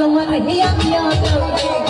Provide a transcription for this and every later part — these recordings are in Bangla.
I'm not here, I'm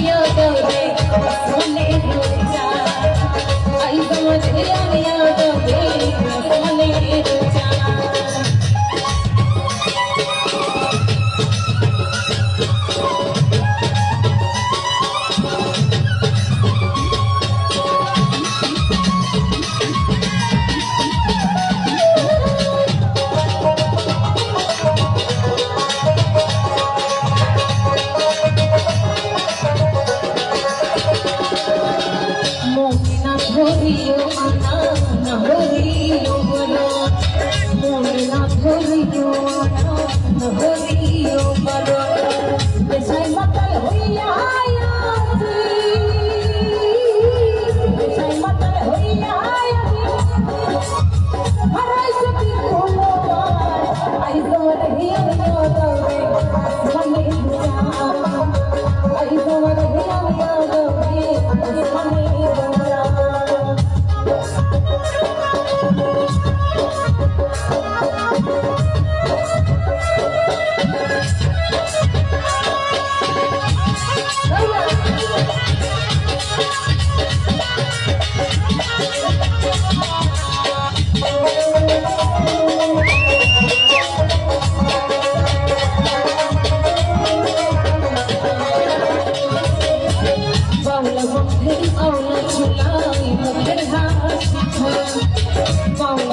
Yeah, baby. Oh,